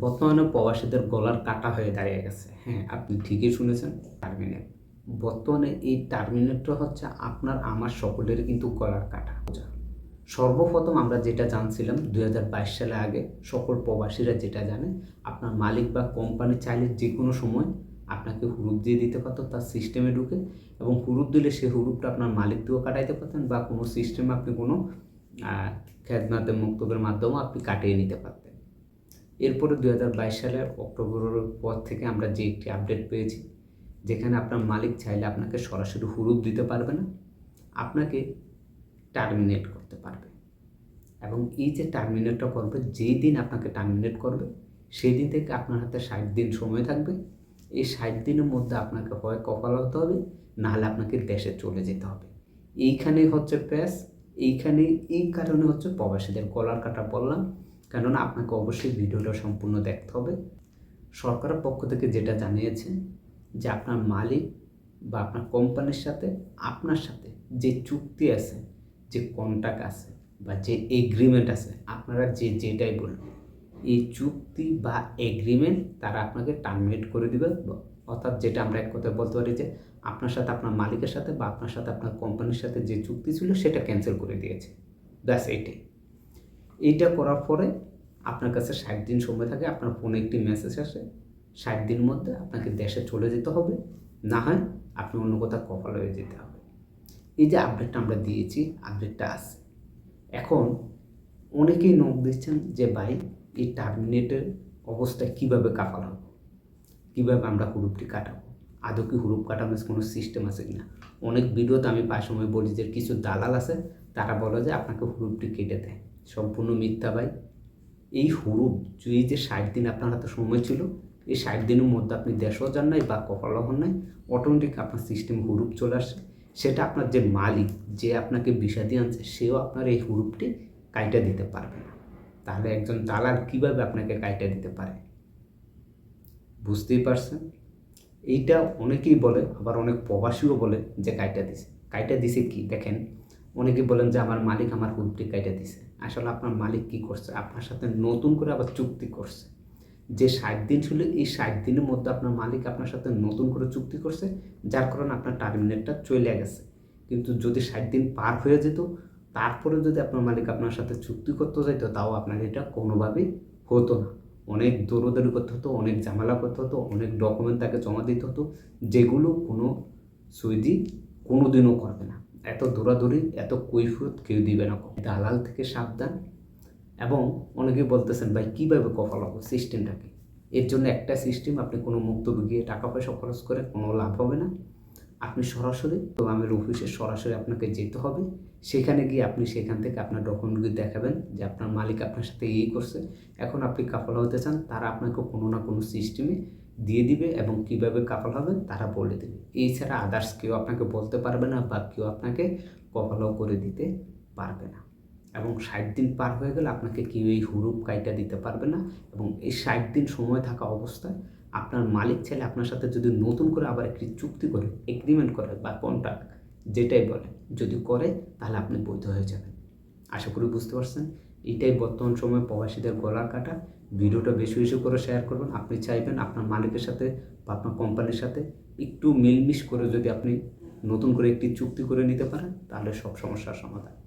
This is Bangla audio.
বর্তমানে প্রবাসীদের গলার কাটা হয়ে দাঁড়িয়ে গেছে। হ্যাঁ আপনি ঠিকই শুনেছেন। টার্মিনেট বর্তমানে এই টার্মিনেটটা হচ্ছে আপনার, আমার সকলের কিন্তু গলার কাটা। সর্বপ্রথম আমরা যেটা জানছিলাম দু হাজার বাইশ সালে আগে, সকল প্রবাসীরা যেটা জানে, আপনার মালিক বা কোম্পানি চাইলে যে কোনো সময় আপনাকে হুরুপ দিয়ে দিতে পারতো, তার সিস্টেমে ঢুকে, এবং হুরুপ দিলে সেই হুরুপটা আপনার মালিক দিয়েও কাটাইতে পারতেন, বা কোনো সিস্টেমে আপনি কোনো খেদমাতে মুক্তবের মাধ্যমেও আপনি কাটিয়ে নিতে পারতেন। এরপরে দু হাজার বাইশ সালের অক্টোবরের পর থেকে আমরা যে একটি আপডেট পেয়েছি, যেখানে আপনার মালিক চাইলে আপনাকে সরাসরি হুরুপ দিতে পারবে না, আপনাকে টার্মিনেট করতে পারবে। এবং এই যে টার্মিনেটটা করবে, যেই দিন আপনাকে টার্মিনেট করবে সেই দিন থেকে আপনার হাতে ষাট দিন সময় থাকবে। এই ষাট দিনের মধ্যে আপনাকে হয় কপাল হতে হবে, নাহলে আপনাকে দেশে চলে যেতে হবে। এইখানেই হচ্ছে প্যাস এইখানে এই কারণে হচ্ছে প্রবাসীদের কলার কাটা বললাম। কেননা আপনাকে অবশ্যই ভিডিওটা সম্পূর্ণ দেখতে হবে। সরকারের পক্ষ থেকে যেটা জানিয়েছে যে আপনার মালিক বা আপনার কোম্পানির সাথে, আপনার সাথে যে চুক্তি আছে, যে কন্ট্যাক্ট আছে বা যে এগ্রিমেন্ট আছে, আপনারা যে যেটাই বলুন, এই চুক্তি বা এগ্রিমেন্ট তারা আপনাকে টার্মিনেট করে দিবে। অর্থাৎ যেটা আমরা এক কথায় বলতে পারি যে আপনার সাথে আপনার মালিকের সাথে বা আপনার সাথে আপনার কোম্পানির সাথে যে চুক্তি ছিল সেটা ক্যান্সেল করে দিয়েছে। ব্যাস এইটাই এইটা করার পরে আপনার কাছে ষাট দিন সময় থাকে, আপনার ফোনে একটি মেসেজ আসে, ষাট দিন মধ্যে আপনাকে দেশে চলে যেতে হবে। না হয় আপনি অন্য কোথাও কপাল হয়ে যেতে হবে। এই যে আপডেটটা আমরা দিয়েছি আপডেটটা আছে। এখন অনেকেই নখ দিচ্ছেন যে, ভাই, এই টার্মিনেটের অবস্থা কীভাবে কাপাল হবে কীভাবে আমরা হুরুপটি কাটাবো? আদৌ কি হুরুপ কাটানোর কোনো সিস্টেম আছে কিনা? অনেক ভিডিওতে আমি প্রায় সময় বলি যে, কিছু দালাল আছে, তারা বলে যে, আপনাকে হুরুপটি কেটে দেয়। সম্পূর্ণ মিথ্যা ভাই। এই হুরুপ এই যে ষাট দিন আপনার হাতে সময় ছিল, এই ষাট দিনের মধ্যে আপনি দেশও যান নাই বা কপালও হন নাই অটোমেটিক আপনার সিস্টেম হুরুপ চলে আসে। সেটা আপনার যে মালিক, যে আপনাকে বিষা দিয়ে আনছে, সেও আপনার এই হুরুপটি কাইটা দিতে পারবে না। তাহলে একজন দালাল কীভাবে আপনাকে কাইটা দিতে পারে? বুঝতেই পারছেন? এইটা অনেকেই বলে, আবার অনেক প্রবাসীও বলে যে কাইটা দিছে। কাইটা দিছে কি? দেখেন অনেকে বলেন যে আমার মালিক আমার হুরুপটি কাইটা দিছে। আসলে আপনার মালিক কি করছে? আপনার সাথে নতুন করে আবার চুক্তি করছে। যে ষাট দিন ছিল, এই ষাট দিনের মধ্যে আপনার মালিক আপনার সাথে নতুন করে চুক্তি করছে, যার কারণে আপনার টার্মিনেটটা চলে গেছে। কিন্তু যদি ষাট দিন পার হয়ে যেত তারপরে যদি আপনার মালিক আপনার সাথে চুক্তি করতে যাইতো তাও আপনার এটা কোনোভাবেই হতো না। অনেক দৌড়দৌড়ি করতে হতো, অনেক ঝামেলা করতে হতো, অনেক ডকুমেন্ট তাকে জমা দিতে হতো, যেগুলো কোনো সুইদি কোনো দিনও করবে না। এত দৌড়াদৌড়ি, এত কৈফিয়ত কেউ দিবে না দালাল থেকে সাবধান। এবং অনেকে বলতেছেন, ভাই, কীভাবে কপাল হবে? সিস্টেমটাকে এর জন্য একটা সিস্টেম, আপনি কোনো মুক্ত গিয়ে টাকা পয়সা খরচ করে কোনো লাভ হবে না। আপনি সরাসরি, গ্রামের অফিসে সরাসরি আপনাকে যেতে হবে। সেখানে গিয়ে আপনি সেখান থেকে আপনার ডকুমেন্টগুলি দেখাবেন যে আপনার মালিক আপনার সাথে এই করছে। এখন আপনি কাপাল হতে চান, তারা আপনাকে কোনো না কোনো সিস্টেমে দিয়ে দিবে এবং কীভাবে কাপাল হবেন তারা বলে দেবে। এছাড়া আদার্স কেউ আপনাকে বলতে পারবে না বা কেউ আপনাকে কপালও করে দিতে পারবে না। এবং ষাট দিন পার হয়ে গেলে আপনাকে কেউ এই হুরুপ কাইটা দিতে পারবে না এবং এই ষাট দিন সময় থাকা অবস্থায় আপনার মালিক ছেলে আপনার সাথে যদি নতুন করে আবার একটি চুক্তি করে এগ্রিমেন্ট করে বা কন্ট্রাক্ট যেটাই বলে যদি করে তাহলে আপনি বৈধ হয়ে যাবেন। আশা করি বুঝতে পারছেন? এটাই বর্তমান সময়ে প্রবাসীদের গলার কাটা। ভিডিওটা বেশি বেশি করে শেয়ার করবেন। আপনি চাইবেন আপনার মালিকের সাথে বা আপনার কোম্পানির সাথে একটু মিলমিশ করে যদি আপনি নতুন করে একটি চুক্তি করে নিতে পারেন, তাহলে সব সমস্যার সমাধান।